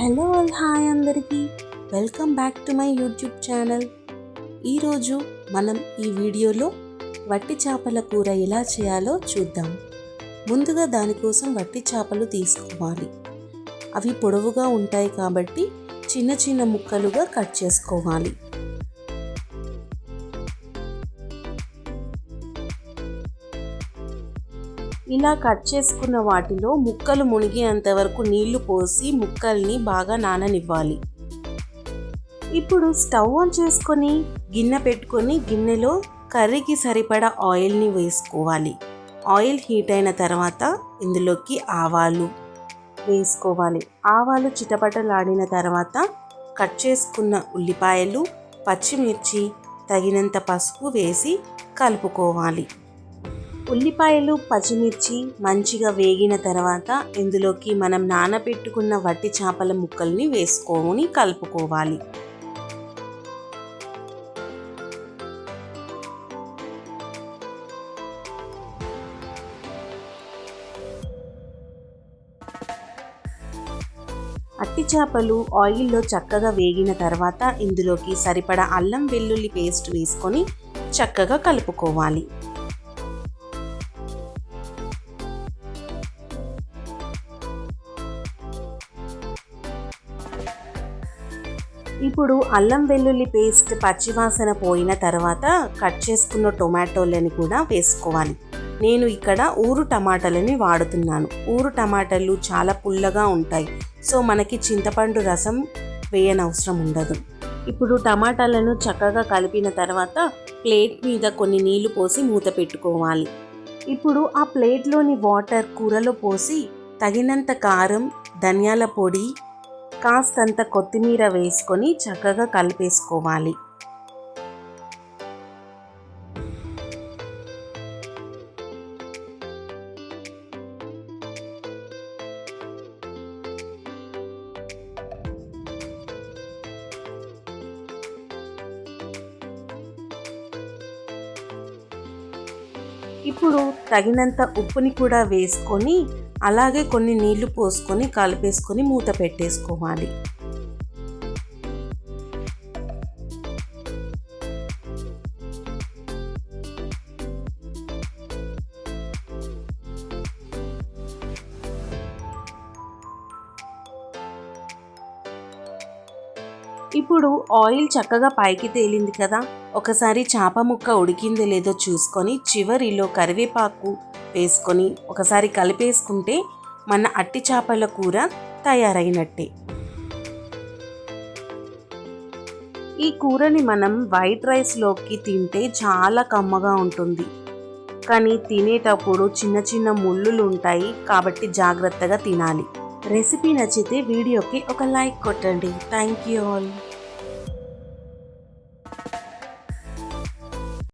Hello all hi అందరికీ. Welcome back to my YouTube channel. ఈరోజు మనం ఈ వీడియోలో వట్టి చేపల కూర ఎలా చేయాలో చూద్దాం. ముందుగా దానికోసం వట్టి చేపలు తీసుకోవాలి. అవి పొడవుగా ఉంటాయి కాబట్టి చిన్న చిన్న ముక్కలుగా కట్ చేసుకోవాలి. ఇలా కట్ చేసుకున్న వాటిలో ముక్కలు మునిగేంత వరకు నీళ్ళు పోసి ముక్కల్ని బాగా నాననివ్వాలి. ఇప్పుడు స్టవ్ ఆన్ చేసుకొని గిన్నె పెట్టుకొని గిన్నెలో కర్రీకి సరిపడా ఆయిల్ని వేసుకోవాలి. ఆయిల్ హీట్ అయిన తర్వాత ఇందులోకి ఆవాలు వేసుకోవాలి. ఆవాలు చిటపటలాడిన తర్వాత కట్ చేసుకున్న ఉల్లిపాయలు పచ్చిమిర్చి తగినంత పసుపు వేసి కలుపుకోవాలి. ఉల్లిపాయలు పచ్చిమిర్చి మంచిగా వేగిన తర్వాత ఇందులోకి మనం నానబెట్టుకున్న వట్టి చేపల ముక్కల్ని వేసుకొని కలుపుకోవాలి. అట్టి చేపలు ఆయిల్లో చక్కగా వేగిన తర్వాత ఇందులోకి సరిపడా అల్లం వెల్లుల్లి పేస్ట్ వేసుకొని చక్కగా కలుపుకోవాలి. ఇప్పుడు అల్లం వెల్లుల్లి పేస్ట్ పచ్చివాసన పోయిన తర్వాత కట్ చేసుకున్న టొమాటోలని కూడా వేసుకోవాలి. నేను ఇక్కడ ఊరు టమాటాలని వాడుతున్నాను. ఊరు టమాటాలు చాలా పుల్లగా ఉంటాయి. సో మనకి చింతపండు రసం వేయనవసరం ఉండదు. ఇప్పుడు టమాటాలను చక్కగా కలిపిన తర్వాత ప్లేట్ మీద కొన్ని నీళ్ళు పోసి మూత పెట్టుకోవాలి. ఇప్పుడు ఆ ప్లేట్లోని వాటర్ కూరలో పోసి తగినంత కారం ధనియాల పొడి కాస్తంత కొత్తిమీర వేసుకొని చక్కగా కలిపేసుకోవాలి. ఇప్పుడు తగినంత ఉప్పుని కూడా వేసుకొని అలాగే కొన్ని నీళ్ళు పోసుకొని కలిపేసుకొని మూత పెట్టేసుకోవాలి. ఇప్పుడు ఆయిల్ చక్కగా పైకి తేలింది కదా. ఒకసారి చేప ముక్క ఉడికిందో లేదో చూసుకొని చివరిలో కరివేపాకు వేసుకొని ఒకసారి కలిపేసుకుంటే మన అట్టి చేపల కూర తయారైనట్టే. ఈ కూరని మనం వైట్ రైస్లోకి తింటే చాలా కమ్మగా ఉంటుంది. కానీ తినేటప్పుడు చిన్న చిన్న ముళ్ళులు ఉంటాయి కాబట్టి జాగ్రత్తగా తినాలి. రెసిపీ నచ్చితే వీడియోకి ఒక లైక్ కొట్టండి. Thank you all.